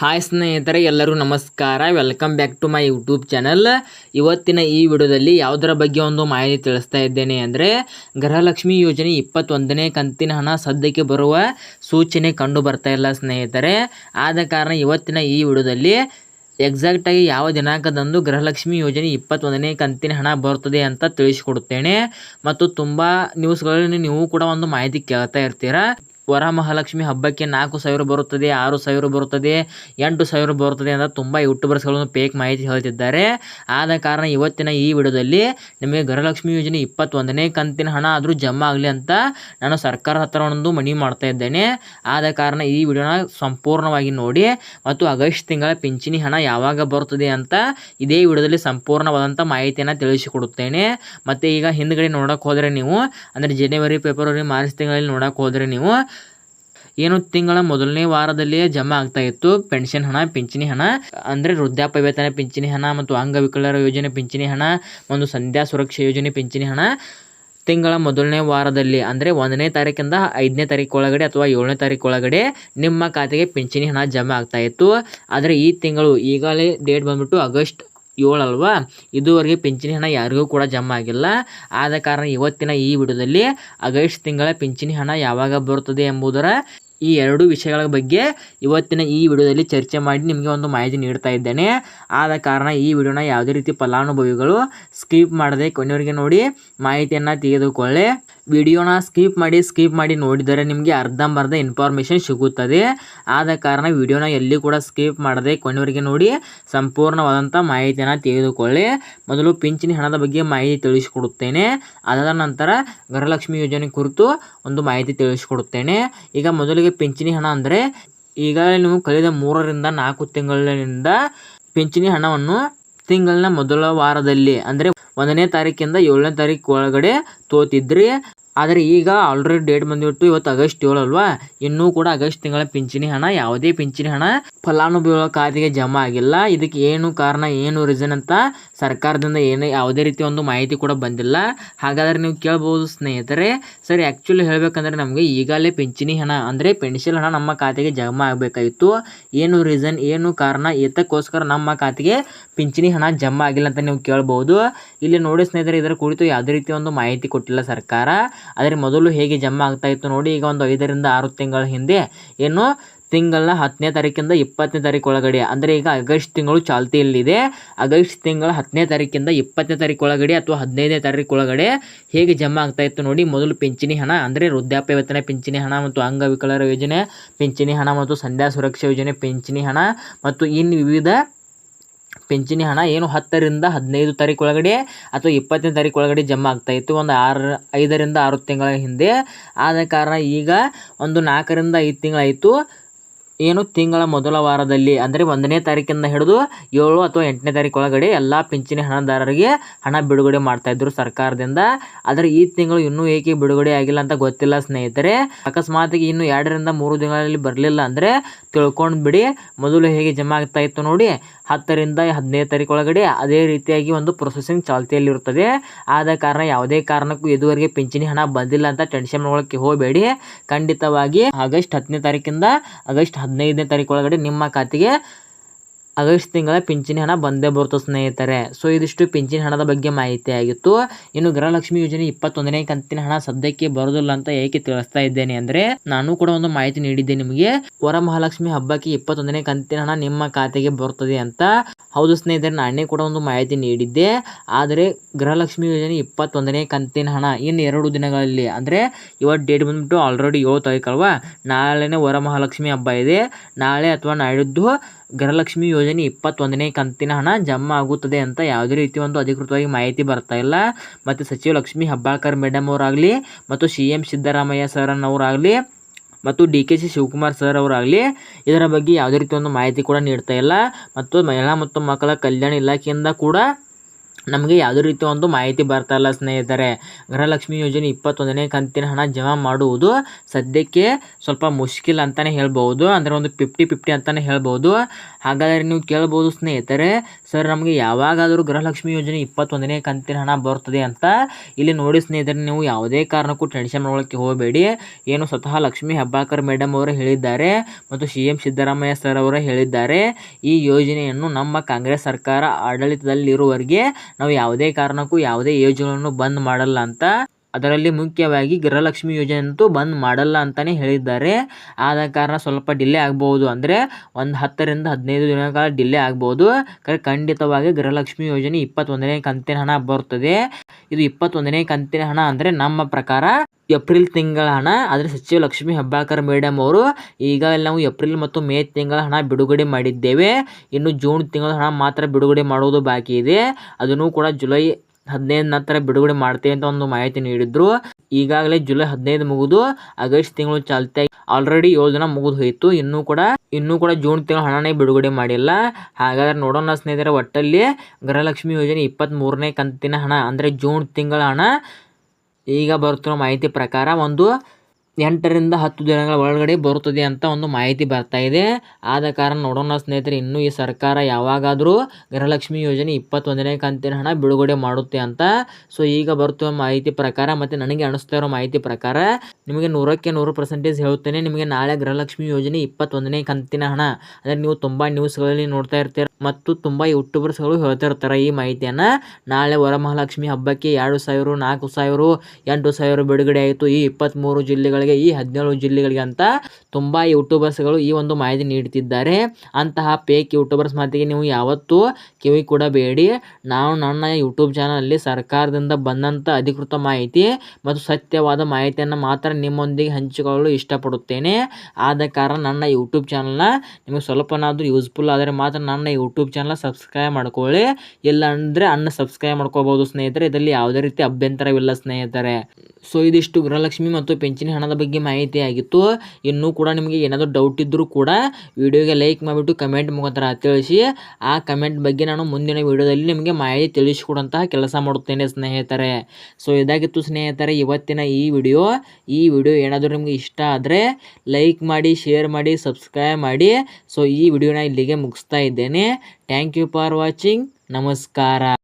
Hi ಸ್ನೇಹಿತರೆ ಎಲ್ಲರೂ ನಮಸ್ಕಾರ. Welcome back to my YouTube channel ಇವತ್ತಿನ ಈ ವಿಡಿಯೋದಲ್ಲಿ ಯಾವುದರ ಬಗ್ಗೆ ಒಂದು ಮಾಹಿತಿ ತಿಳಿಸ್ತಾ ಇದ್ದೇನೆ ಅಂದರೆ, ಗೃಹಲಕ್ಷ್ಮಿ ಯೋಜನೆ ಇಪ್ಪತ್ತೊಂದನೇ ಕಂತಿನ ಹಣ ಸದ್ಯಕ್ಕೆ ಬರುವ ಸೂಚನೆ ಕಂಡು ಬರ್ತಾ ಇಲ್ಲ ಸ್ನೇಹಿತರೆ. ಆದ ಕಾರಣ ಇವತ್ತಿನ ಈ ವಿಡಿಯೋದಲ್ಲಿ ಎಕ್ಸಾಕ್ಟಾಗಿ ಯಾವ ದಿನಾಂಕದಂದು ಗೃಹಲಕ್ಷ್ಮಿ ಯೋಜನೆ ಇಪ್ಪತ್ತೊಂದನೇ ಕಂತಿನ ಹಣ ಬರುತ್ತದೆ ಅಂತ ತಿಳಿಸಿಕೊಡುತ್ತೇನೆ. ಮತ್ತು ತುಂಬ ನ್ಯೂಸ್ಗಳಲ್ಲಿ ನೀವು ಕೂಡ ಒಂದು ಮಾಹಿತಿ ಕೇಳ್ತಾ ಇರ್ತೀರಾ. ವರಮಹಾಲಕ್ಷ್ಮಿ ಹಬ್ಬಕ್ಕೆ ನಾಲ್ಕು ಸಾವಿರ ಬರುತ್ತದೆ, ಆರು ಸಾವಿರ ಬರುತ್ತದೆ, ಎಂಟು ಸಾವಿರ ಬರುತ್ತದೆ ಅಂತ ತುಂಬ ಯೂಟ್ಯೂಬರ್ಸ್ಗಳನ್ನು ಪೇಕ್ ಮಾಹಿತಿ ಹೇಳ್ತಿದ್ದಾರೆ. ಆದ ಕಾರಣ ಇವತ್ತಿನ ಈ ವಿಡಿಯೋದಲ್ಲಿ ನಿಮಗೆ ಗೃಹಲಕ್ಷ್ಮಿ ಯೋಜನೆ ಇಪ್ಪತ್ತೊಂದನೇ ಕಂತಿನ ಹಣ ಆದರೂ ಜಮಾ ಆಗಲಿ ಅಂತ ನಾನು ಸರ್ಕಾರ ಹತ್ರ ಒಂದು ಮನವಿ ಮಾಡ್ತಾ ಇದ್ದೇನೆ. ಆದ ಕಾರಣ ಈ ವಿಡಿಯೋನ ಸಂಪೂರ್ಣವಾಗಿ ನೋಡಿ ಮತ್ತು ಆಗಸ್ಟ್ ತಿಂಗಳ ಪಿಂಚಣಿ ಹಣ ಯಾವಾಗ ಬರುತ್ತದೆ ಅಂತ ಇದೇ ವಿಡಿಯೋದಲ್ಲಿ ಸಂಪೂರ್ಣವಾದಂಥ ಮಾಹಿತಿಯನ್ನು ತಿಳಿಸಿಕೊಡುತ್ತೇನೆ. ಮತ್ತು ಈಗ ಹಿಂದ್ಗಡೆ ನೋಡೋಕೆ ಹೋದರೆ ನೀವು, ಅಂದರೆ ಜನವರಿ ಫೆಬ್ರವರಿ ಮಾರ್ಚ್ ತಿಂಗಳಲ್ಲಿ ನೋಡೋಕೆ ಹೋದರೆ ನೀವು ಏನು ತಿಂಗಳ ಮೊದಲನೇ ವಾರದಲ್ಲಿಯೇ ಜಮಾ ಆಗ್ತಾ ಇತ್ತು. ಪೆನ್ಷನ್ ಹಣ, ಪಿಂಚಣಿ ಹಣ, ಅಂದ್ರೆ ವೃದ್ಧಾಪ್ಯ ವೇತನ ಪಿಂಚಣಿ ಹಣ ಮತ್ತು ಅಂಗವಿಕಲರ ಯೋಜನೆ ಪಿಂಚಣಿ ಹಣ, ಒಂದು ಸಂಧ್ಯಾ ಸುರಕ್ಷಾ ಯೋಜನೆ ಪಿಂಚಣಿ ಹಣ. ತಿಂಗಳ ಮೊದಲನೇ ವಾರದಲ್ಲಿ, ಅಂದರೆ ಒಂದನೇ ತಾರೀಕಿಂದ ಐದನೇ ತಾರೀಕು ಒಳಗಡೆ ಅಥವಾ ಏಳನೇ ತಾರೀಕು ಒಳಗಡೆ ನಿಮ್ಮ ಖಾತೆಗೆ ಪಿಂಚಣಿ ಹಣ ಜಮಾ ಆಗ್ತಾ ಇತ್ತು. ಆದರೆ ಈ ತಿಂಗಳು ಈಗಾಗಲೇ ಡೇಟ್ ಬಂದ್ಬಿಟ್ಟು ಆಗಸ್ಟ್ ಏಳಲ್ವಾ ಇದುವರೆಗೆ ಪಿಂಚಣಿ ಹಣ ಯಾರಿಗೂ ಕೂಡ ಜಮಾ ಆಗಿಲ್ಲ. ಆದ ಕಾರಣ ಇವತ್ತಿನ ಈ ವಿಡಿಯೋದಲ್ಲಿ ಆಗಸ್ಟ್ ತಿಂಗಳ ಪಿಂಚಣಿ ಹಣ ಯಾವಾಗ ಬರುತ್ತದೆ ಎಂಬುದರ ಈ ಎರಡು ವಿಷಯಗಳ ಬಗ್ಗೆ ಇವತ್ತಿನ ಈ ವಿಡಿಯೋದಲ್ಲಿ ಚರ್ಚೆ ಮಾಡಿ ನಿಮಗೆ ಒಂದು ಮಾಹಿತಿ ನೀಡ್ತಾ ಇದ್ದೇನೆ. ಆದ ಕಾರಣ ಈ ವಿಡಿಯೋನ ಯಾವುದೇ ರೀತಿ ಫಲಾನುಭವಿಗಳು ಸ್ಕಿಪ್ ಮಾಡದೆ ಕೊನೆಯವರಿಗೆ ನೋಡಿ ಮಾಹಿತಿಯನ್ನು ತೆಗೆದುಕೊಳ್ಳಿ. ವಿಡಿಯೋನ ಸ್ಕಿಪ್ ಮಾಡಿ ಸ್ಕಿಪ್ ಮಾಡಿ ನೋಡಿದರೆ ನಿಮಗೆ ಅರ್ಧಂಬರ್ಧ ಇನ್ಫಾರ್ಮೇಷನ್ ಸಿಗುತ್ತದೆ. ಆದ ಕಾರಣ ವಿಡಿಯೋನ ಎಲ್ಲಿ ಕೂಡ ಸ್ಕಿಪ್ ಮಾಡದೆ ಕೊನೆವರೆಗೆ ನೋಡಿ ಸಂಪೂರ್ಣವಾದಂಥ ಮಾಹಿತಿಯನ್ನು ತೆಗೆದುಕೊಳ್ಳಿ. ಮೊದಲು ಪಿಂಚಣಿ ಹಣದ ಬಗ್ಗೆ ಮಾಹಿತಿ ತಿಳಿಸಿಕೊಡುತ್ತೇನೆ. ಅದಾದ ನಂತರ ಗೃಹಲಕ್ಷ್ಮಿ ಯೋಜನೆ ಕುರಿತು ಒಂದು ಮಾಹಿತಿ ತಿಳಿಸಿಕೊಡುತ್ತೇನೆ. ಈಗ ಮೊದಲಿಗೆ ಪಿಂಚಣಿ ಹಣ ಅಂದರೆ, ಈಗಾಗಲೇ ನೀವು ಕಳೆದ ಮೂರರಿಂದ ನಾಲ್ಕು ತಿಂಗಳಿನಿಂದ ಪಿಂಚಣಿ ಹಣವನ್ನು ತಿಂಗಳಿನ ಮೊದಲ ವಾರದಲ್ಲಿ, ಅಂದರೆ ಒಂದನೇ ತಾರೀಕಿಂದ ಏಳನೇ ತಾರೀಕು ಒಳಗಡೆ ತೋತಿದ್ರಿ. ಆದರೆ ಈಗ ಆಲ್ರೆಡಿ ಡೇಟ್ ಬಂದಿಬಿಟ್ಟು ಇವತ್ತು ಆಗಸ್ಟ್ ಏಳು ಅಲ್ವಾ? ಇನ್ನೂ ಕೂಡ ಆಗಸ್ಟ್ ತಿಂಗಳ ಪಿಂಚಣಿ ಹಣ, ಯಾವುದೇ ಪಿಂಚಣಿ ಹಣ ಫಲಾನುಭವಿಗಳ ಖಾತೆಗೆ ಜಮಾ ಆಗಿಲ್ಲ. ಇದಕ್ಕೆ ಏನು ಕಾರಣ, ಏನು ರೀಸನ್ ಅಂತ ಸರ್ಕಾರದಿಂದ ಏನೇ, ಯಾವುದೇ ರೀತಿ ಒಂದು ಮಾಹಿತಿ ಕೂಡ ಬಂದಿಲ್ಲ. ಹಾಗಾದರೆ ನೀವು ಕೇಳ್ಬೋದು ಸ್ನೇಹಿತರೆ. ಸರಿ ಆ್ಯಕ್ಚುಲಿ ಹೇಳಬೇಕಂದ್ರೆ ನಮಗೆ ಈಗಾಗಲೇ ಪಿಂಚಣಿ ಹಣ ಅಂದರೆ ಪೆನ್ಷನ್ ಹಣ ನಮ್ಮ ಖಾತೆಗೆ ಜಮಾ ಆಗಬೇಕಾಗಿತ್ತು. ಏನು ರೀಸನ್ ಏನು ಕಾರಣ ಇದಕ್ಕೋಸ್ಕರ ನಮ್ಮ ಖಾತೆಗೆ ಪಿಂಚಣಿ ಹಣ ಜಮಾ ಆಗಿಲ್ಲ ಅಂತ ನೀವು ಕೇಳ್ಬೋದು. ಇಲ್ಲಿ ನೋಡಿ ಸ್ನೇಹಿತರೆ, ಇದರ ಕುರಿತು ಯಾವುದೇ ರೀತಿ ಒಂದು ಮಾಹಿತಿ ಕೊಟ್ಟಿಲ್ಲ ಸರ್ಕಾರ. ಆದರೆ ಮೊದಲು ಹೇಗೆ ಜಮಾ ಆಗ್ತಾ ಇತ್ತು ನೋಡಿ, ಈಗ ಒಂದು ಐದರಿಂದ ಆರು ತಿಂಗಳ ಹಿಂದೆ, ಏನು ತಿಂಗಳ ಹತ್ತನೇ ತಾರೀಕಿಂದ ಇಪ್ಪತ್ತನೇ ತಾರೀಕು ಒಳಗಡೆ ಅಂದರೆ ಈಗ ಆಗಸ್ಟ್ ತಿಂಗಳು ಚಾಲ್ತಿಯಲ್ಲಿದೆ. ಆಗಸ್ಟ್ ತಿಂಗಳ ಹತ್ತನೇ ತಾರೀಕಿಂದ ಇಪ್ಪತ್ತನೇ ತಾರೀಕು ಒಳಗಡೆ ಅಥವಾ ಹದಿನೈದನೇ ತಾರೀಕು ಒಳಗಡೆ ಹೇಗೆ ಜಮಾ ಆಗ್ತಾ ಇತ್ತು ನೋಡಿ, ಮೊದಲು ಪಿಂಚಣಿ ಹಣ, ಅಂದರೆ ವೃದ್ಧಾಪ್ಯ ವೇತನ ಪಿಂಚಣಿ ಹಣ ಮತ್ತು ಅಂಗವಿಕಲರ ಯೋಜನೆ, ಪಿಂಚಣಿ ಹಣ ಮತ್ತು ಸಂಧ್ಯಾ ಸುರಕ್ಷಾ ಯೋಜನೆ ಪಿಂಚಣಿ ಹಣ ಮತ್ತು ಇನ್ನು ವಿವಿಧ ಪಿಂಚಣಿ ಹಣ ಏನು ಹತ್ತರಿಂದ ಹದಿನೈದು ತಾರೀಕು ಒಳಗಡೆ ಅಥವಾ ಇಪ್ಪತ್ತನೇ ತಾರೀಕು ಒಳಗಡೆ ಜಮಾ ಆಗ್ತಾ ಇತ್ತು. ಒಂದು ಆರು, ಐದರಿಂದ ಆರು ತಿಂಗಳ ಹಿಂದೆ. ಆದ ಕಾರಣ ಈಗ ಒಂದು ನಾಲ್ಕರಿಂದ ಐದು ತಿಂಗಳಾಯಿತು. ಏನು ತಿಂಗಳ ಮೊದಲ ವಾರದಲ್ಲಿ, ಅಂದರೆ ಒಂದನೇ ತಾರೀಕಿಂದ ಹಿಡಿದು ಏಳು ಅಥವಾ ಎಂಟನೇ ತಾರೀಕು ಒಳಗಡೆ ಎಲ್ಲ ಪಿಂಚಣಿ ಹಣದಾರರಿಗೆ ಹಣ ಬಿಡುಗಡೆ ಮಾಡ್ತಾ ಇದ್ರು ಸರ್ಕಾರದಿಂದ. ಆದರೆ ಈ ತಿಂಗಳು ಇನ್ನೂ ಏಕೆ ಬಿಡುಗಡೆ ಆಗಿಲ್ಲ ಅಂತ ಗೊತ್ತಿಲ್ಲ ಸ್ನೇಹಿತರೆ. ಅಕಸ್ಮಾತಿಗೆ ಇನ್ನು ಎರಡರಿಂದ ಮೂರು ದಿನಗಳಲ್ಲಿ ಬರಲಿಲ್ಲ ಅಂದರೆ ತಿಳ್ಕೊಂಡು ಬಿಡಿ, ಮೊದಲು ಹೇಗೆ ಜಮಾ ಆಗ್ತಾಯಿತ್ತು ನೋಡಿ. ಹತ್ತರಿಂದ ಹದಿನೈದು ತಾರೀಕು ಒಳಗಡೆ ಅದೇ ರೀತಿಯಾಗಿ ಒಂದು ಪ್ರೊಸೆಸಿಂಗ್ ಚಾಲ್ತಿಯಲ್ಲಿರುತ್ತದೆ. ಆದ ಕಾರಣ ಯಾವುದೇ ಕಾರಣಕ್ಕೂ ಇದುವರೆಗೆ ಪಿಂಚಣಿ ಹಣ ಬಂದಿಲ್ಲ ಅಂತ ಟೆನ್ಷನ್ ಒಳಗೆ ಹೋಗಬೇಡಿ. ಖಂಡಿತವಾಗಿ ಆಗಸ್ಟ್ ಹತ್ತನೇ ತಾರೀಕಿಂದ ಆಗಸ್ಟ್ ಹದಿನೈದನೇ ತಾರೀಕು ಒಳಗಡೆ ನಿಮ್ಮ ಖಾತೆಗೆ ಆಗಸ್ಟ್ ತಿಂಗಳ ಪಿಂಚಣಿ ಹಣ ಬಂದೇ ಬರುತ್ತೆ ಸ್ನೇಹಿತರೆ? ಸೊ, ಇದಿಷ್ಟು ಪಿಂಚಣಿ ಹಣದ ಬಗ್ಗೆ ಮಾಹಿತಿ ಆಗಿತ್ತು. ಇನ್ನು ಗೃಹಲಕ್ಷ್ಮಿ ಯೋಜನೆ ಇಪ್ಪತ್ತೊಂದನೇ ಕಂತಿನ ಹಣ ಸದ್ಯಕ್ಕೆ ಬರೋದಿಲ್ಲ ಅಂತ ಏಕೆ ತಿಳಿಸ್ತಾ ಇದ್ದೇನೆ ಅಂದರೆ, ನಾನು ಕೂಡ ಒಂದು ಮಾಹಿತಿ ನೀಡಿದ್ದೆ ನಿಮಗೆ. ವರಮಹಾಲಕ್ಷ್ಮಿ ಹಬ್ಬಕ್ಕೆ ಇಪ್ಪತ್ತೊಂದನೇ ಕಂತಿನ ಹಣ ನಿಮ್ಮ ಖಾತೆಗೆ ಬರುತ್ತದೆ ಅಂತ. ಹೌದು ಸ್ನೇಹಿತರೆ, ನಾನೇ ಕೂಡ ಒಂದು ಮಾಹಿತಿ ನೀಡಿದ್ದೆ. ಆದರೆ, ಗೃಹಲಕ್ಷ್ಮಿ ಯೋಜನೆ ಇಪ್ಪತ್ತೊಂದನೇ ಕಂತಿನ ಹಣ ಇನ್ನು ಎರಡು ದಿನಗಳಲ್ಲಿ, ಅಂದರೆ ಇವತ್ತು ಡೇಟ್ ಬಂದ್ಬಿಟ್ಟು ಆಲ್ರೆಡಿ ಏಳು ತಾರೀಕಲ್ವಾ ನಾಳೆನೇ ವರಮಹಾಲಕ್ಷ್ಮಿ ಹಬ್ಬ ಇದೆ. ನಾಳೆ ಅಥವಾ ನಾಡಿದ್ದು ಗೃಹಲಕ್ಷ್ಮಿ ಯೋಜನೆ ಇಪ್ಪತ್ತೊಂದನೇ ಕಂತಿನ ಹಣ ಜಮಾ ಆಗುತ್ತದೆ ಅಂತ ಯಾವುದೇ ರೀತಿ ಒಂದು ಅಧಿಕೃತವಾಗಿ ಮಾಹಿತಿ ಬರ್ತಾ ಇಲ್ಲ. ಮತ್ತು ಸಚಿವ ಲಕ್ಷ್ಮಿ ಹೆಬ್ಬಾಳ್ಕರ್ ಮೇಡಮ್ ಅವರಾಗಲಿ ಮತ್ತು ಸಿ ಎಂ ಸಿದ್ದರಾಮಯ್ಯ ಸರನ್ನವರಾಗಲಿ ಮತ್ತು D K C Shivakumar sir ಅವರಾಗಲಿ ಇದರ ಬಗ್ಗೆ ಯಾವುದೇ ರೀತಿ ಒಂದು ಮಾಹಿತಿ ಕೂಡ ನೀಡ್ತಾ ಇಲ್ಲ. ಮತ್ತು ಮಹಿಳಾ ಮತ್ತು ಮಕ್ಕಳ ಕಲ್ಯಾಣ ಇಲಾಖೆಯಿಂದ ಕೂಡ ನಮಗೆ ಯಾವುದೇ ರೀತಿ ಒಂದು ಮಾಹಿತಿ ಬರ್ತಾ ಇಲ್ಲ ಸ್ನೇಹಿತರೆ. ಗೃಹಲಕ್ಷ್ಮಿ ಯೋಜನೆ ಇಪ್ಪತ್ತೊಂದನೇ ಕಂತಿನ ಹಣ ಜಮಾ ಮಾಡುವುದು ಸದ್ಯಕ್ಕೆ ಸ್ವಲ್ಪ ಮುಷ್ಕಿಲ್ ಅಂತಲೇ ಹೇಳ್ಬೋದು ಅಂದರೆ ಒಂದು ಫಿಫ್ಟಿ ಫಿಫ್ಟಿ ಅಂತಲೇ ಹೇಳ್ಬೋದು ಹಾಗಾದರೆ ನೀವು ಕೇಳ್ಬೋದು ಸ್ನೇಹಿತರೆ ಸರ್, ನಮಗೆ ಯಾವಾಗಾದರೂ ಗೃಹಲಕ್ಷ್ಮಿ ಯೋಜನೆ ಇಪ್ಪತ್ತೊಂದನೇ ಕಂತಿನ ಹಣ ಬರ್ತದೆ ಅಂತ ಇಲ್ಲಿ ನೋಡಿ ಸ್ನೇಹಿತರೆ, ನೀವು ಯಾವುದೇ ಕಾರಣಕ್ಕೂ ಟೆನ್ಷನ್ ಮಾಡೋಕ್ಕೆ ಹೋಗಬೇಡಿ. ಏನು ಸ್ವತಃ ಲಕ್ಷ್ಮೀ ಹೆಬ್ಬಾಕರ್ ಮೇಡಮ್ ಅವರು ಹೇಳಿದ್ದಾರೆ ಮತ್ತು ಸಿ ಎಂ ಸಿದ್ದರಾಮಯ್ಯ ಸರ್ ಅವರು ಹೇಳಿದ್ದಾರೆ. ಈ ಯೋಜನೆಯನ್ನು ನಮ್ಮ ಕಾಂಗ್ರೆಸ್ ಸರ್ಕಾರ ಆಡಳಿತದಲ್ಲಿರುವವರೆಗೆ ನಾವು ಯಾವುದೇ ಕಾರಣಕ್ಕೂ ಯಾವುದೇ ಯೋಜನೆಯನ್ನು ಬಂದ್ ಮಾಡಲ್ಲ ಅಂತ ಅದರಲ್ಲಿ ಮುಖ್ಯವಾಗಿ ಗೃಹಲಕ್ಷ್ಮಿ ಯೋಜನೆ ಅಂತೂ ಬಂದ್ ಮಾಡಲ್ಲ ಅಂತಲೇ ಹೇಳಿದ್ದಾರೆ. ಆದ ಕಾರಣ ಸ್ವಲ್ಪ ಡಿಲೇ ಆಗ್ಬೋದು ಅಂದರೆ ಒಂದು ಹತ್ತರಿಂದ ಹದಿನೈದು ದಿನಗಳ ಕಾಲ ಡಿಲೇ ಆಗ್ಬೋದು ಕರೆ, ಖಂಡಿತವಾಗಿ ಗೃಹಲಕ್ಷ್ಮಿ ಯೋಜನೆ ಇಪ್ಪತ್ತೊಂದನೇ ಕಂತಿನ ಹಣ ಬರ್ತದೆ ಇದು ಇಪ್ಪತ್ತೊಂದನೇ ಕಂತಿನ ಹಣ ಅಂದರೆ ನಮ್ಮ ಪ್ರಕಾರ ಏಪ್ರಿಲ್ ತಿಂಗಳ ಹಣ. ಆದರೆ ಸಚಿವ ಲಕ್ಷ್ಮೀ ಹೆಬ್ಬಾಳ್ಕರ್ ಮೇಡಮ್ ಅವರು ಈಗಾಗಲೇ ನಾವು ಏಪ್ರಿಲ್ ಮತ್ತು ಮೇ ತಿಂಗಳ ಹಣ ಬಿಡುಗಡೆ ಮಾಡಿದ್ದೇವೆ. ಇನ್ನು ಜೂನ್ ತಿಂಗಳ ಹಣ ಮಾತ್ರ ಬಿಡುಗಡೆ ಮಾಡುವುದು ಬಾಕಿ ಇದೆ. ಅದನ್ನು ಕೂಡ ಜುಲೈ ಹದಿನೈದು ನಂತರ ಬಿಡುಗಡೆ ಮಾಡ್ತೇವೆ ಅಂತ ಒಂದು ಮಾಹಿತಿ ನೀಡಿದ್ರು. ಈಗಾಗಲೇ ಜುಲೈ ಹದಿನೈದು ಮುಗಿದು ಆಗಸ್ಟ್ ತಿಂಗಳು ಚಾಲ್ತಿ ಆಲ್ರೆಡಿ ಏಳು ದಿನ ಮುಗಿದು ಹೋಯಿತು. ಇನ್ನೂ ಕೂಡ ಇನ್ನೂ ಕೂಡ ಜೂನ್ ತಿಂಗಳು ಹಣನೇ ಬಿಡುಗಡೆ ಮಾಡಿಲ್ಲ. ಹಾಗಾದ್ರೆ ನೋಡೋಣ ಸ್ನೇಹಿತರೆ, ಒಟ್ಟಲ್ಲಿ ಗೃಹಲಕ್ಷ್ಮಿ ಯೋಜನೆ ಇಪ್ಪತ್ತ್ಮೂರನೇ ಕಂತಿನ ಹಣ, ಅಂದರೆ ಜೂನ್ ತಿಂಗಳ ಹಣ, ಈಗ ಬರುತ್ತಿರೋ ಮಾಹಿತಿ ಪ್ರಕಾರ ಒಂದು ಎಂಟರಿಂದ ಹತ್ತು ದಿನಗಳ ಒಳಗಡೆ ಬರುತ್ತದೆ ಅಂತ ಒಂದು ಮಾಹಿತಿ ಬರ್ತಾ ಇದೆ. ಆದ ಕಾರಣ ನೋಡೋಣ ಸ್ನೇಹಿತರೆ, ಇನ್ನೂ ಈ ಸರ್ಕಾರ ಯಾವಾಗಾದರೂ ಗೃಹಲಕ್ಷ್ಮಿ ಯೋಜನೆ ಇಪ್ಪತ್ತೊಂದನೇ ಕಂತಿನ ಹಣ ಬಿಡುಗಡೆ ಮಾಡುತ್ತೆ ಅಂತ. ಸೊ ಈಗ ಬರುತ್ತಿರುವ ಮಾಹಿತಿ ಪ್ರಕಾರ ಮತ್ತು ನನಗೆ ಅನಿಸ್ತಾ ಇರೋ ಮಾಹಿತಿ ಪ್ರಕಾರ ನಿಮಗೆ ನೂರಕ್ಕೆ ನೂರು ಪರ್ಸೆಂಟೇಜ್ ಹೇಳುತ್ತೇನೆ. ನಿಮಗೆ ನಾಳೆ ಗೃಹಲಕ್ಷ್ಮಿ ಯೋಜನೆ ಇಪ್ಪತ್ತೊಂದನೇ ಕಂತಿನ ಹಣ. ಅಂದರೆ ನೀವು ತುಂಬ ನ್ಯೂಸ್ಗಳಲ್ಲಿ ನೋಡ್ತಾ ಇರ್ತೀರ ಮತ್ತು ತುಂಬ ಯೂಟ್ಯೂಬರ್ಸ್ಗಳು ಹೇಳ್ತಾ ಇರ್ತಾರೆ ಈ ಮಾಹಿತಿಯನ್ನು. ನಾಳೆ ವರಮಹಾಲಕ್ಷ್ಮಿ ಹಬ್ಬಕ್ಕೆ ಎರಡು ಸಾವಿರ, ನಾಲ್ಕು ಸಾವಿರ, ಎಂಟು ಸಾವಿರ ಬಿಡುಗಡೆ ಆಯಿತು. ಈ ಇಪ್ಪತ್ತ್ಮೂರು ಜಿಲ್ಲೆಗಳಿಗೆ ಈ ಹದಿನೇಳು ಜಿಲ್ಲೆಗಳಿಗೆ ಅಂತ ತುಂಬ ಯೂಟ್ಯೂಬರ್ಸ್ಗಳು ಈ ಒಂದು ಮಾಹಿತಿ ನೀಡುತ್ತಿದ್ದಾರೆ ಅಂತಹ ಪೇಕ್ ಯೂಟ್ಯೂಬರ್ಸ್ ಮಾತಿಗೆ ನೀವು ಯಾವತ್ತೂ ಕಿವಿ ಕೊಡಬೇಡಿ. ನಾವು ನನ್ನ ಯೂಟ್ಯೂಬ್ ಚಾನಲಲ್ಲಿ ಸರ್ಕಾರದಿಂದ ಬಂದಂಥ ಅಧಿಕೃತ ಮಾಹಿತಿ ಮತ್ತು ಸತ್ಯವಾದ ಮಾಹಿತಿಯನ್ನು ಮಾತ್ರ ನಿಮ್ಮೊಂದಿಗೆ ಹಂಚಿಕೊಳ್ಳಲು ಇಷ್ಟಪಡುತ್ತೇನೆ. ಆದ ಕಾರಣ ನನ್ನ ಯೂಟ್ಯೂಬ್ ಚಾನಲ್ನ ನಿಮಗೆ ಸ್ವಲ್ಪನಾದರೂ ಯೂಸ್ಫುಲ್ ಆದರೆ ಮಾತ್ರ ನನ್ನ ಯೂಟ್ಯೂಬ್ ಚಾನಲ್ ಸಬ್ಸ್ಕ್ರೈಬ್ ಮಾಡ್ಕೊಳ್ಳಿ. ಇಲ್ಲ ಅಂದರೆ ಅನ್ನ ಸಬ್ಸ್ಕ್ರೈಬ್ ಮಾಡ್ಕೋಬೋದು ಸ್ನೇಹಿತರೆ. ಇದರಲ್ಲಿ ಯಾವುದೇ ರೀತಿ ಅಭ್ಯಂತರವಿಲ್ಲ ಸ್ನೇಹಿತರೆ. ಸೊ ಇದಿಷ್ಟು ಗೃಹಲಕ್ಷ್ಮಿ ಮತ್ತು ಪಿಂಚಣಿ ಹಣದ ಬಗ್ಗೆ ಮಾಹಿತಿ ಆಗಿತ್ತು. ಇನ್ನೂ ಕೂಡ ನಿಮಗೆ ಏನಾದರೂ ಡೌಟ್ ಇದ್ದರೂ ಕೂಡ ವಿಡಿಯೋಗೆ ಲೈಕ್ ಮಾಡಿಬಿಟ್ಟು ಕಮೆಂಟ್ ಮುಖಾಂತರ ತಿಳಿಸಿ. ಆ ಕಮೆಂಟ್ ಬಗ್ಗೆ ನಾನು ಮುಂದಿನ ವಿಡಿಯೋದಲ್ಲಿ ನಿಮಗೆ ಮಾಹಿತಿ ತಿಳಿಸಿಕೊಡುವಂತಹ ಕೆಲಸ ಮಾಡುತ್ತೇನೆ ಸ್ನೇಹಿತರೆ. ಸೊ ಇದಾಗಿತ್ತು ಸ್ನೇಹಿತರೆ, ಇವತ್ತಿನ ಈ ವಿಡಿಯೋ. ಈ ವಿಡಿಯೋ ಏನಾದರೂ ನಿಮಗೆ ಇಷ್ಟ ಆದರೆ ಲೈಕ್ ಮಾಡಿ ಶೇರ್ ಮಾಡಿ ಸಬ್ಸ್ಕ್ರೈಬ್ ಮಾಡಿ. ಸೊ ಈ ವಿಡಿಯೋನ ಇಲ್ಲಿಗೆ ಮುಗಿಸ್ತಾ ಇದ್ದೇನೆ. ಥ್ಯಾಂಕ್ ಯು ಫಾರ್ ವಾಚಿಂಗ್ ನಮಸ್ಕಾರ.